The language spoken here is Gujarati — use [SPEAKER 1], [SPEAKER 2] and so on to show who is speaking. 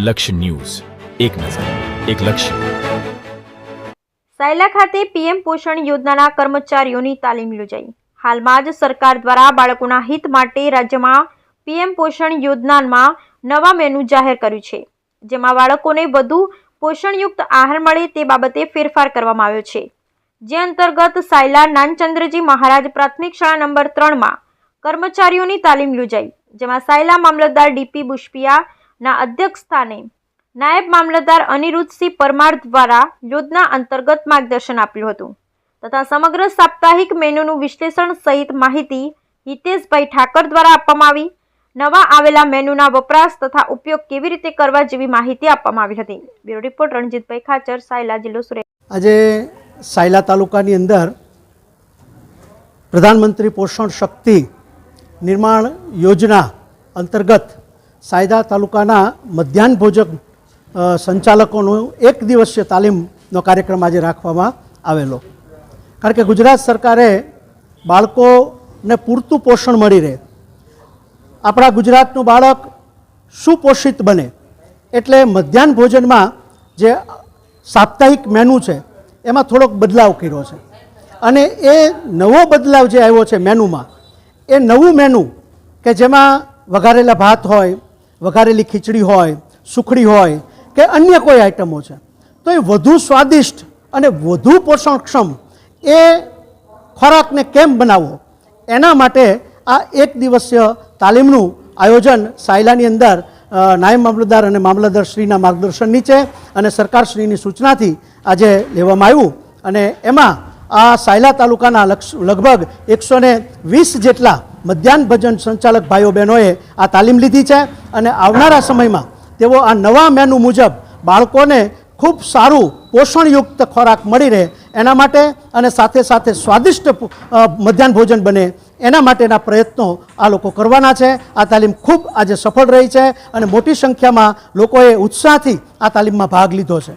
[SPEAKER 1] લક્ષ્ય ન્યૂઝ. એક નજર, એક લક્ષ્ય.
[SPEAKER 2] સાયલા ખાતે પીએમ પોષણ યોજનાના કર્મચારીઓની તાલીમ યોજાઈ. હાલમાં જ સરકાર દ્વારા બાળકોના હિત માટે રાજ્યમાં પીએમ પોષણ યોજનામાં નવા મેનુ જાહેર કર્યું છે, જેમાં બાળકોને વધુ પોષણયુક્ત આહાર મળે તે બાબતે ફેરફાર કરવામાં આવ્યો છે. જે અંતર્ગત સાયલા નાનચંદ્રજી મહારાજ પ્રાથમિક શાળા નંબર ત્રણમાં કર્મચારીઓની તાલીમ યોજાઈ, જેમાં સાયલા મામલતદાર ડીપી બુશપિયાના અધ્યક્ષ સ્થાને નાયબ મામલતદાર અનિરુદ્ધસિંહ પરમાર દ્વારા યોજના અંતર્ગત માર્ગદર્શન આપ્યું હતું તથા સમગ્ર સાપ્તાહિક મેનુનું વિશ્લેષણ સહિત માહિતી હિતેશભાઈ ઠાકર દ્વારા આપવામાં આવી. નવા આવેલા મેનુના વપરાશ તથા ઉપયોગ કેવી રીતે કરવા જેવી માહિતી આપવામાં આવી હતી. બ્યુરો રિપોર્ટ રણજીતભાઈ ખાચર, સાયલા જિલ્લો સુરત
[SPEAKER 3] આજે સાયલા તાલુકાની અંદર પ્રધાનમંત્રી પોષણ શક્તિ નિર્માણ યોજના અંતર્ગત સાયદા તાલુકાના મધ્યાહન ભોજન સંચાલકોનો એક દિવસીય તાલીમનો કાર્યક્રમ આજે રાખવામાં આવેલો. કારણ કે ગુજરાત સરકારે બાળકોને પૂરતું પોષણ મળી રહે. આપણા ગુજરાતનું બાળક સુપોષિત બને. એટલે મધ્યાહન ભોજનમાં જે સાપ્તાહિક મેનુ છે, એમાં થોડોક બદલાવ કર્યો છે. અને એ નવો બદલાવ જે આવ્યો છે મેનુમાં, એ નવું મેનુ કે જેમાં વઘારેલા ભાત હોય વઘારેલી ખીચડી હોય, સુખડી હોય કે અન્ય કોઈ આઈટમો છે. તો એ વધુ સ્વાદિષ્ટ અને વધુ પોષણક્ષમ એ ખોરાકને કેમ બનાવવો? એના માટે આ એક દિવસીય તાલીમનું આયોજન સાયલાની અંદર નાયબ મામલતદાર અને મામલતદારશ્રીના માર્ગદર્શન નીચે અને સરકારશ્રીની સૂચનાથી આજે લેવામાં આવ્યું. અને એમાં આ સાયલા તાલુકાના લગભગ એકસો વીસ જેટલા મધ્યાહન ભજન સંચાલક ભાઈઓ બહેનોએ આ તાલીમ લીધી છે અને આવનારા સમયમાં તેઓ આ નવા મેનુ મુજબ બાળકોને ખૂબ સારું પોષણયુક્ત ખોરાક મળી રહે એના માટે અને સાથે સાથે સ્વાદિષ્ટ મધ્યાહન ભોજન બને એના માટેના પ્રયત્નો આ લોકો કરવાના છે. આ તાલીમ ખૂબ આજે સફળ રહી છે અને મોટી સંખ્યામાં લોકોએ ઉત્સાહથી આ તાલીમમાં ભાગ લીધો છે.